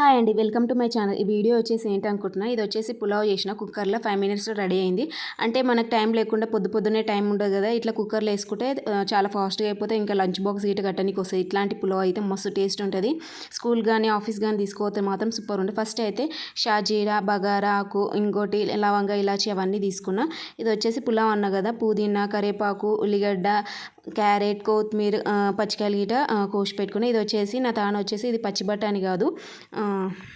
Hi అండి welcome to my channel. ఈ video వచ్చేసి ఏంటనుకుంటున్నా ఇది వచ్చేసి పులావ్ చేసిన కుక్కర్లో ఫైవ్ మినిట్స్లో రెడీ అయింది. అంటే మనకు టైం లేకుండా పొద్దు పొద్దునే టైం ఉండదు కదా ఇట్లా కుక్కర్లో వేసుకుంటే చాలా ఫాస్ట్గా అయిపోతే ఇంకా లంచ్ బాక్స్ గీట కట్టడానికి వస్తుంది ఇట్లాంటి పులావ్ అయితే మస్తు టేస్ట్ ఉంటుంది. స్కూల్ కానీ ఆఫీస్ కానీ తీసుకోతే మాత్రం సూపర్ ఉంటుంది. ఫస్ట్ అయితే షాజీరా బగారా ఆకు ఇంకోటి లవంగ ఇలాచి అవన్నీ తీసుకున్నా. ఇది వచ్చేసి పులావ్ అన్న కదా పుదీనా కరివేపాకు ఉల్లిగడ్డ క్యారెట్ కొత్తిమీర పచ్చికాయలు గీట కోసి పెట్టుకుని ఇది వచ్చేసి నా తాను వచ్చేసి ఇది పచ్చి బఠానీ కాదు 嗯。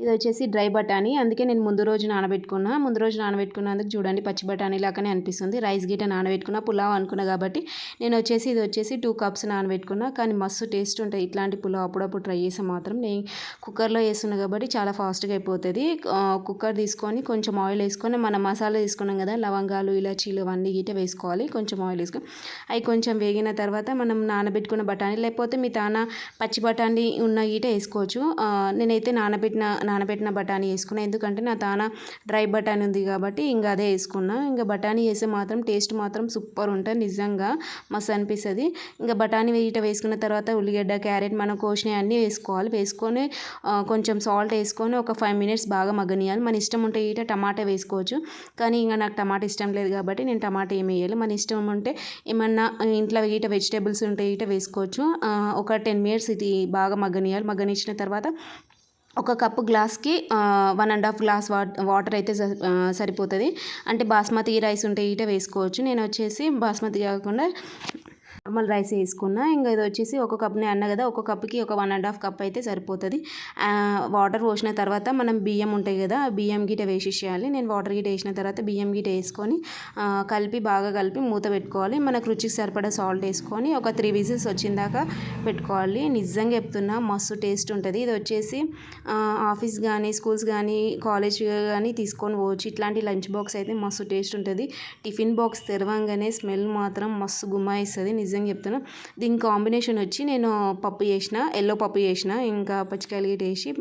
ఇది వచ్చేసి డ్రై బఠానీ. అందుకే నేను ముందు రోజు నానబెట్టుకున్నా. ముందు రోజు నానబెట్టుకున్నందుకు చూడండి పచ్చి బఠానీ లాగానే అనిపిస్తుంది. రైస్ గీట నానబెట్టుకున్నా పులావ్ అనుకున్నా కాబట్టి నేను వచ్చేసి ఇది వచ్చేసి టూ కప్స్ నానబెట్టుకున్నా. కానీ మస్తు టేస్ట్ ఉంటాయి. ఇట్లాంటి పులావ్ అప్పుడప్పుడు ట్రై చేస్తే మాత్రం నేను కుక్కర్లో వేస్తున్నా కాబట్టి చాలా ఫాస్ట్గా అయిపోతుంది. కుక్కర్ తీసుకొని కొంచెం ఆయిల్ వేసుకొని మన మసాలా తీసుకున్నాం కదా లవంగాలు ఇలాచీలు అవన్నీ గిట వేసుకోవాలి. కొంచెం ఆయిల్ వేసుకొని అవి కొంచెం వేగిన తర్వాత మనం నానబెట్టుకున్న బఠానీ లేకపోతే మీ తాన పచ్చి బఠానీ ఉన్న గీట వేసుకోవచ్చు. నేనైతే నానబెట్టిన నానబెట్టిన బఠానీ వేసుకున్నా. ఎందుకంటే నా తాన డ్రై బఠానీ ఉంది కాబట్టి ఇంకా అదే వేసుకున్నా. ఇంకా బఠానీ వేస్తే మాత్రం టేస్ట్ మాత్రం సూపర్ ఉంటుంది. నిజంగా మస్తు అనిపిస్తుంది. ఇంకా బఠానీ వీట వేసుకున్న తర్వాత ఉల్లిగడ్డ క్యారెట్ మనం కోసినవి అన్నీ వేసుకోవాలి. వేసుకొని కొంచెం సాల్ట్ వేసుకొని ఒక ఫైవ్ మినిట్స్ బాగా మగ్గనియాలి మన ఇష్టం ఉంటే ఈట టమాటా వేసుకోవచ్చు. కానీ ఇంకా నాకు టమాటా ఇష్టం లేదు కాబట్టి నేను టమాటా ఏమి వేయాలి మన ఇష్టం ఉంటే ఏమన్నా ఇంట్లో ఈట వెజిటేబుల్స్ ఉంటే ఈట వేసుకోవచ్చు. ఒక టెన్ మినిట్స్ ఇది బాగా మగ్గనియాలి మగ్గనిచ్చిన తర్వాత ఒక కప్పు గ్లాస్కి one and half glass water అయితే స- సరిపోతుంది. అంటే బాస్మతి రైస్ ఉంటే ఈట వేసుకోవచ్చు. నేను వచ్చేసి బాస్మతి కాకుండా నార్మల్ రైస్ వేసుకున్నా ఇంకా ఇది వచ్చేసి ఒక కప్ని అన్న కదా ఒక కప్కి ఒక వన్ అండ్ హాఫ్ కప్ అయితే సరిపోతుంది. వాటర్ పోసిన తర్వాత మనం బియ్యం ఉంటాయి కదా ఆ బియ్యం గిట వేసేసేయాలి. నేను వాటర్ గిట వేసిన తర్వాత బియ్యం గిట వేసుకొని కలిపి బాగా కలిపి మూత పెట్టుకోవాలి. మనకు రుచికి సరిపడా సాల్ట్ వేసుకొని ఒక త్రీ విజిల్స్ వచ్చిందాక పెట్టుకోవాలి. నిజంగా చెప్తున్నా మస్తు టేస్ట్ ఉంటుంది. ఇది వచ్చేసి ఆఫీస్ కానీ స్కూల్స్ కానీ కాలేజ్ కానీ తీసుకొని పోవచ్చు. ఇట్లాంటి లంచ్ బాక్స్ అయితే మస్తు టేస్ట్ ఉంటుంది. టిఫిన్ బాక్స్ తెరవంగానే స్మెల్ మాత్రం మస్తు గుమ్మాయిస్తుంది. నిజంగా చెప్తున్నా. దీని కాంబినేషన్ వచ్చి నేను పప్పు చేసిన ఎల్లో పప్పు చేసిన ఇంకా పచ్చికాయలు గిట్ వేసి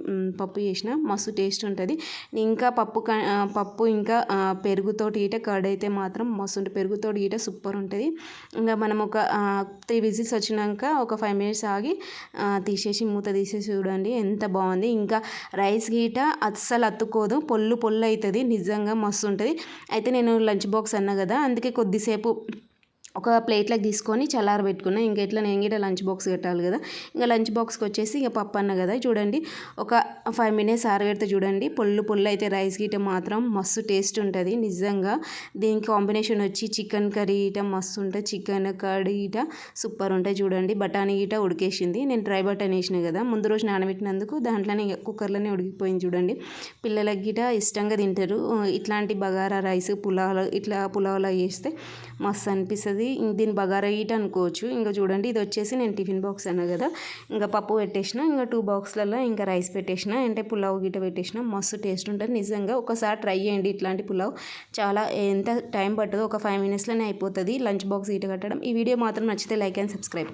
పప్పు చేసిన. మస్తు టేస్ట్ ఉంటుంది. ఇంకా పప్పు క- పప్పు ఇంకా పెరుగుతోటి ఈట కర్డ్ అయితే మాత్రం మస్తు ఉంటుంది. పెరుగుతోటి ఈట సూపర్ ఉంటుంది. ఇంకా మనం ఒక త్రీ విజిల్స్ వచ్చినాక ఒక ఫైవ్ మినిట్స్ ఆగి తీసేసి మూత తీసేసి చూడండి. ఎంత బాగుంది. ఇంకా రైస్ గీట అస్సలు అత్తుకోదు పొల్లు పొల్లు అవుతుంది నిజంగా మస్తు ఉంటుంది. అయితే నేను లంచ్ బాక్స్ అన్నా కదా అందుకే కొద్దిసేపు ఒక ప్లేట్లోకి తీసుకొని చల్లారబెట్టుకున్నా ఇంకా ఇట్లా నేను కూడా లంచ్ బాక్స్ పెట్టాలి కదా. ఇంకా లంచ్ బాక్స్కి వచ్చేసి ఇక పప్పు అన్న కదా. చూడండి ఒక ఫైవ్ మినిట్స్ ఆరబెడితే చూడండి పొల్లు పొల్లు అయితే రైస్ గిట్ట మాత్రం మస్తు టేస్ట్ ఉంటుంది. నిజంగా దీని కాంబినేషన్ వచ్చి చికెన్ కర్రీ ఇట మస్తు ఉంటుంది. చికెన్ కర్రీ ఇట సూపర్ ఉంటాయి చూడండి. బఠానీ గీట ఉడికేసింది. నేను డ్రై బఠానీ వేసిన కదా. ముందు రోజు నానబెట్టినందుకు దాంట్లోనే కుక్కర్లోనే ఉడికిపోయింది చూడండి. పిల్లలకి గిట ఇష్టంగా తింటారు. ఇట్లాంటి బగారా రైస్ పులావ్ ఇట్లా పులావ్లా చేస్తే మస్తు అనిపిస్తుంది. దీని బగారా ఈట అనుకోవచ్చు ఇంకా చూడండి ఇది వచ్చేసి నేను టిఫిన్ బాక్స్ అన్నా కదా ఇంకా పప్పు పెట్టేసిన ఇంకా టూ బాక్స్లలో ఇంకా రైస్ పెట్టేసిన అంటే పులావ్ గిట్ట పెట్టేసిన మస్తు టేస్ట్ ఉంటుంది. నిజంగా ఒకసారి ట్రై చేయండి ఇట్లాంటి పులావ్. చాలా ఎంత టైం పట్టదో ఒక ఫైవ్ మినిట్స్లోనే అయిపోతుంది లంచ్ బాక్స్ ఈట కట్టడం. ఈ వీడియో మాత్రం నచ్చితే లైక్ అండ్ సబ్స్క్రైబ్.